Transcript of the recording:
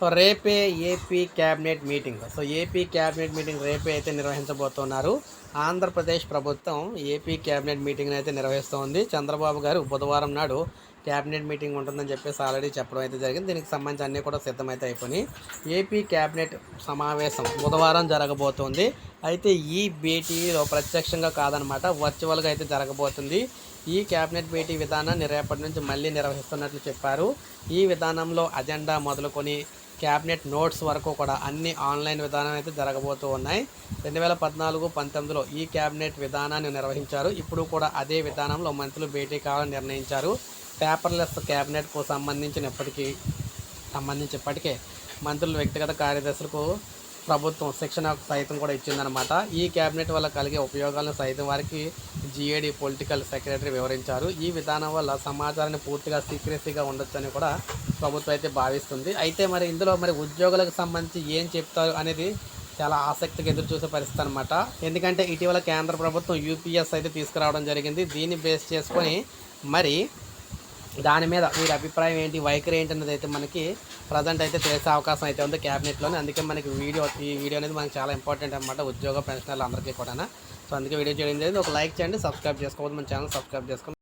So రేపే AP cabinet meeting. So AP cabinet meeting రేపే అయితే నిర్వహించబోతున్నారు. ఆంధ్రప్రదేశ్ ప్రభుత్వం ఏపీ క్యాబినెట్ మీటింగ్ అయితే నిర్వహిస్తోంది. చంద్రబాబు గారు బుధవారం నాడు క్యాబినెట్ మీటింగ్ ఉంటుందని చెప్పేసి ఆల్రెడీ చెప్పడం అయితే జరిగింది. దీనికి సంబంధించి అన్నీ కూడా సిద్ధమైతే అయిపోయినాయి. ఏపీ క్యాబినెట్ సమావేశం బుధవారం జరగబోతోంది. అయితే ఈ భేటీలో ప్రత్యక్షంగా కాదనమాట వర్చువల్గా అయితే జరగబోతుంది. ఈ క్యాబినెట్ భేటీ విధానాన్ని రేపటి నుంచి మళ్ళీ నిర్వహిస్తున్నట్లు చెప్పారు. ఈ విధానంలో అజెండా మొదలుకొని క్యాబినెట్ నోట్స్ వరకు కూడా అన్ని ఆన్లైన్ విధానం అయితే జరగబోతూ ఉన్నాయి. రెండు వేల పద్నాలుగు పంతొమ్మిదిలో ఈ క్యాబినెట్ విధానాన్ని నిర్వహించారు. ఇప్పుడు కూడా అదే విధానంలో మంత్రులు భేటీ కావాలని నిర్ణయించారు. పేపర్లెస్ క్యాబినెట్కు సంబంధించినప్పటికీ సంబంధించి ఇప్పటికే వ్యక్తిగత కార్యదర్శులకు ప్రభుత్వం శిక్షణ సైతం కూడా ఇచ్చిందనమాట ఈ క్యాబినెట్ వల్ల కలిగే ఉపయోగాలను సైతం వారికి జిఏడి పొలిటికల్ సెక్రటరీ వివరించారు. ఈ విధానం వల్ల సమాచారాన్ని పూర్తిగా సీక్రెసీగా ఉండొచ్చని కూడా ప్రభుత్వం అయితే భావిస్తుంది. అయితే మరి ఇందులో మరి ఉద్యోగులకు సంబంధించి ఏం చెప్తారు అనేది చాలా ఆసక్తిగా ఎదురు చూసే పరిస్థితి అనమాట ఎందుకంటే ఇటీవల కేంద్ర ప్రభుత్వం యూపీఎస్ అయితే తీసుకురావడం జరిగింది. దీన్ని బేస్ చేసుకొని మరి దాని మీద వీరి అభిప్రాయం ఏంటి వైఖరి ఏంటి అనేది అయితే మనకి ప్రజెంట్ అయితే తెలిసే అవకాశం అయితే ఉంది క్యాబినెట్లోనే. అందుకే మనకి వీడియో ఈ వీడియో అనేది మనకి చాలా ఇంపార్టెంట్ అనమాట ఉద్యోగ పెన్షనర్లు అందరికీ కూడా సో అందుకే వీడియో చేయడం జరిగింది. ఒక లైక్ చేయండి సబ్స్క్రైబ్ చేసుకోవద్దు మన ఛానల్ సబ్స్క్రైబ్ చేసుకోండి